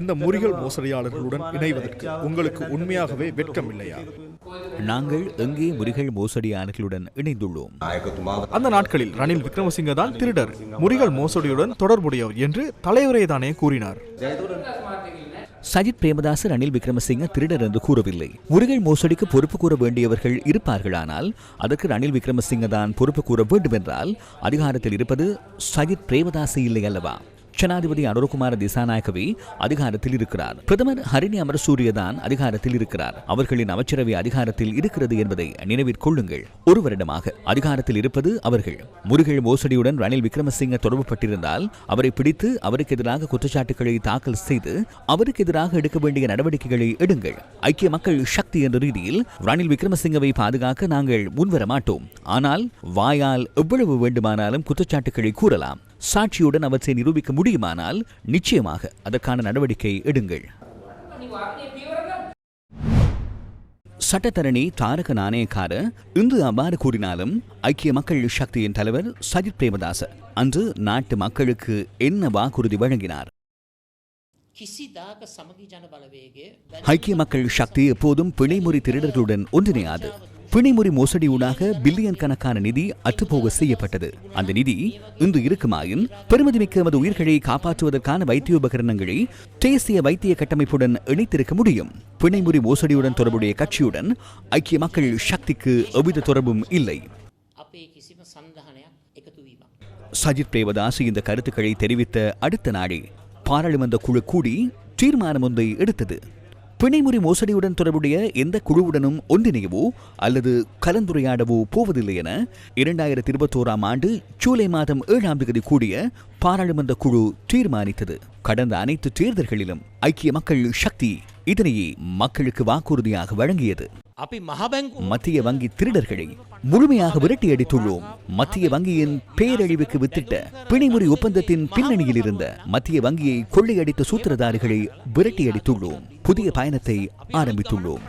இந்த முறிகள் மோசடியாளர்களுடன் இணைவதற்கு உங்களுக்கு உண்மையாகவே வெட்கம் இல்லையா? நாங்கள் எங்கே முறிகள் மோசடியாளர்களுடன் இணைந்துள்ளோம்? அந்த நாட்களில் ரணில் விக்ரமசிங்க தான் திருடர். முறிகள் மோசடியுடன் தொடர்புடையவர் என்று தலைவரே தானே கூறினார். சஜித் பிரேமதாச ரணில் விக்ரமசிங்க திருடர் என்று கூறவில்லை. முருகல் மோசடிக்கு பொறுப்பு கூற வேண்டியவர்கள் இருப்பார்களானால் அதற்கு ரணில் விக்ரமசிங்க தான் பொறுப்பு கூற வேண்டும் என்றால் அதிகாரத்தில் இருப்பது சஜித் பிரேமதாச இல்லை அல்லவா? ஜனாதிபதி அனுரகுமார திசாநாயகவே அதிகாரத்தில் இருக்கிறார். பிரதமர் ஹரிணி அமரசூரிய தான் அதிகாரத்தில் இருக்கிறார். அவர்களின் அமைச்சரவை அதிகாரத்தில் இருக்கிறது என்பதை நினைவிற்கொள்ளுங்கள் ஒரு வருடமாக அதிகாரத்தில் இருப்பது அவர்கள். முருகல் மோசடியுடன் ரணில் விக்ரமசிங்க தொடர்புபட்டிருந்தால் அவரை பிடித்து அவருக்கு எதிராக குற்றச்சாட்டுகளை தாக்கல் செய்து அவருக்கு எதிராக எடுக்க வேண்டிய நடவடிக்கைகளை எடுங்கள். ஐக்கிய மக்கள் சக்தி என்ற ரீதியில் ரணில் விக்ரமசிங்கவை பாதுகாக்க நாங்கள் முன்வர மாட்டோம் ஆனால் வாயால் எவ்வளவு வேண்டுமானாலும் குற்றச்சாட்டுகளை கூறலாம். சாட்சியுடன் அவற்றை நிரூபிக்க முடியுமானால் நிச்சயமாக அதற்கான நடவடிக்கை எடுங்கள். சட்டத்தரணி தாரக நாணயக்கார இன்று அவ்வாறு கூறினாலும் ஐக்கிய மக்கள் சக்தியின் தலைவர் சஜித் பிரேமதாச அன்று நாட்டு மக்களுக்கு என்ன வாக்குறுதி வழங்கினார்? ஐக்கிய மக்கள் சக்தி எப்போதும் பிணைமுறை திருடர்களுடன் ஒன்றிணையாது. பிணைமுறை மோசடி ஊடாக பில்லியன் கணக்கான நிதி அற்றுப்போக செய்யப்பட்டது. அந்த நிதி இன்று இருக்குமாயின் பெருமதிமிக்க எமது உயிர்களை காப்பாற்றுவதற்கான வைத்திய உபகரணங்களை தேசிய வைத்திய கட்டமைப்புடன் இணைத்திருக்க முடியும். பிணைமுறை மோசடியுடன் தொடர்புடைய கட்சியுடன் ஐக்கிய மக்கள் சக்திக்கு எவ்வித தொடர்பும் இல்லை. சஜித் பிரேவதாசு இந்த கருத்துக்களை தெரிவித்த அடுத்த நாளே பாராளுமன்ற குழு கூடி தீர்மானம் ஒன்றை எடுத்தது. பிணைமுறை மோசடியுடன் தொடர்புடைய எந்த குழுவுடனும் ஒன்றிணையவோ அல்லது கலந்துரையாடவோ போவதில்லை என இரண்டாயிரத்தி இருபத்தோராம் ஆண்டு ஜூலை மாதம் ஏழாம் தேதி கூடிய பாராளுமன்ற குழு தீர்மானித்தது. கடந்த அனைத்து தேர்தல்களிலும் ஐக்கிய மக்கள் சக்தி இதனையே மக்களுக்கு வாக்குறுதியாக வழங்கியது. மத்திய வங்கி திருடர்களை முழுமையாக விரட்டி அடித்துள்ளோம். மத்திய வங்கியின் பேரழிவுக்கு வித்திட்ட பிணைமுறை ஒப்பந்தத்தின் பின்னணியில் இருந்த மத்திய வங்கியை கொள்ளையடித்த சூத்திரதாரிகளை விரட்டி அடித்துள்ளோம். புதிய பயணத்தை ஆரம்பித்துள்ளோம்.